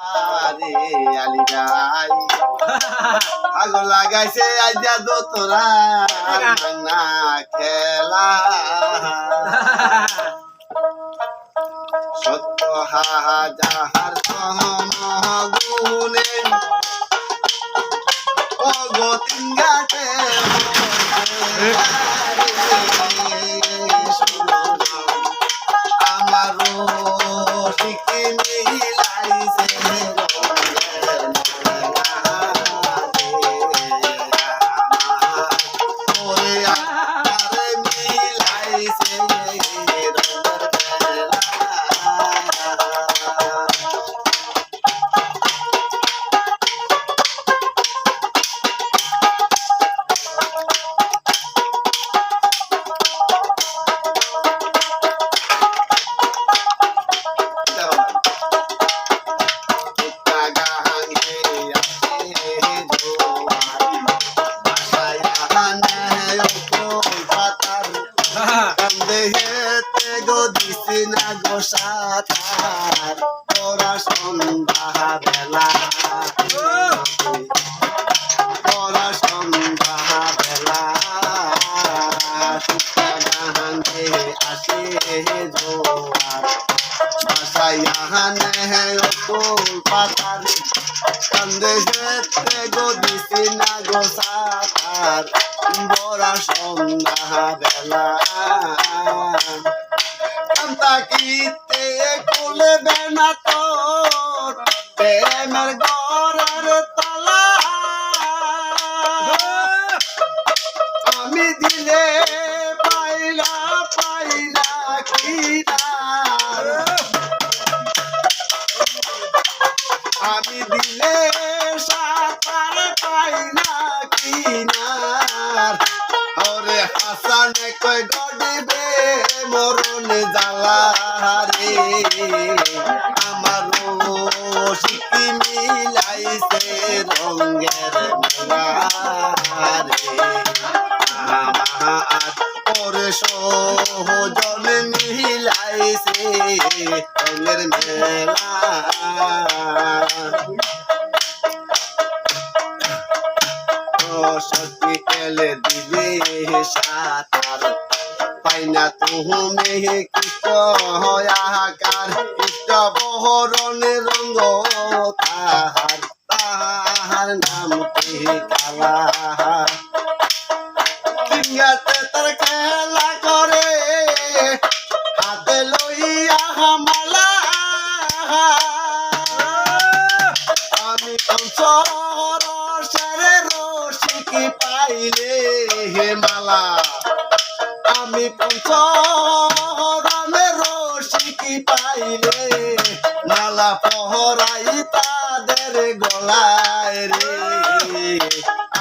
আরে আলি ভাই আলো লাগাইছে আইজা দো তোরা না খেলা। সত্য হাজার গুণে। অগতিন গাছে তোরা সন্ধ্যা বেলা। তোরা সন্ধ্যা বেলা। গাহানে আসে জোয়ার। বাসায়াহানে অকুল পাতার। কান্দে হেতে গো দিছি না গো সাতার। বড়া সন্ধ্যা বেলা। তাকিতে খুলে বেনা তোর, প্রেমের গড়ের তলা। আমি দিলে পাইলা পাইলা কিনার। আমি দিলে সাতার পাইলা কিনার ওরে হাসানে কই গডিবে মরণ জ্বালা রে আমার মিলাইছে রঙের মেলা রে আমার ওরে সহজন মিলাইছে রঙের মেলা। সত্যি এলে দিলে সাতার। পাই না তুমি কৃষ্ণ আকার কৃষ্ণ বহরণ রঙ্গ তাহার। তাহার নাম কি কালা তার খেলা করে, হাতে লইয়া মালা আমি পঞ্চর মালা আমি পঞ্চরমে রসিকি পাইলে মালা পহরাই তাদের গলায় রে।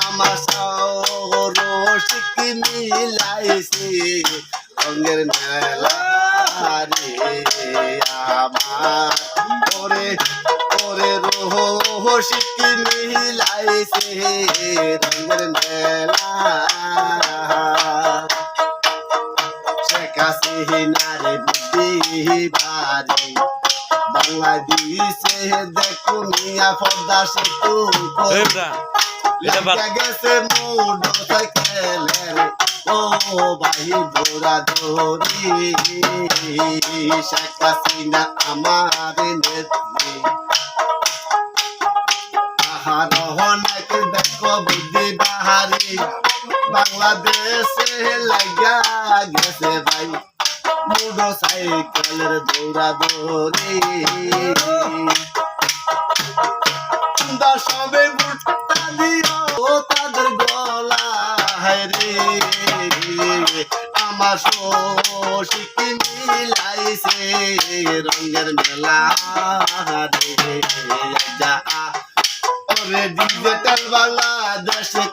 আমার রসিকি মিলাইছে, রঙের মেলা রে। আমার ওরে ওরে রসিকি মিলাইছে, রঙের মেলা বাংলাদেশে দেখো মিয়া পদ্মা সেতু গেছে ও ভাই দৌড়া দৌড়ি শেখ হাসিনা আমার নেত্রী। তাহার অনেক দেখো বুদ্ধি বাহারি। বাংলাদেশে লাগা গেছে ভাই। মোটর সাইকেলের দৌড়া দৌড়ি দিও তাদের গলা আমার শিকি মিলাইছে রঙের মেলা রে। যা, ওরে ডিজিটাল বাংলাদেশে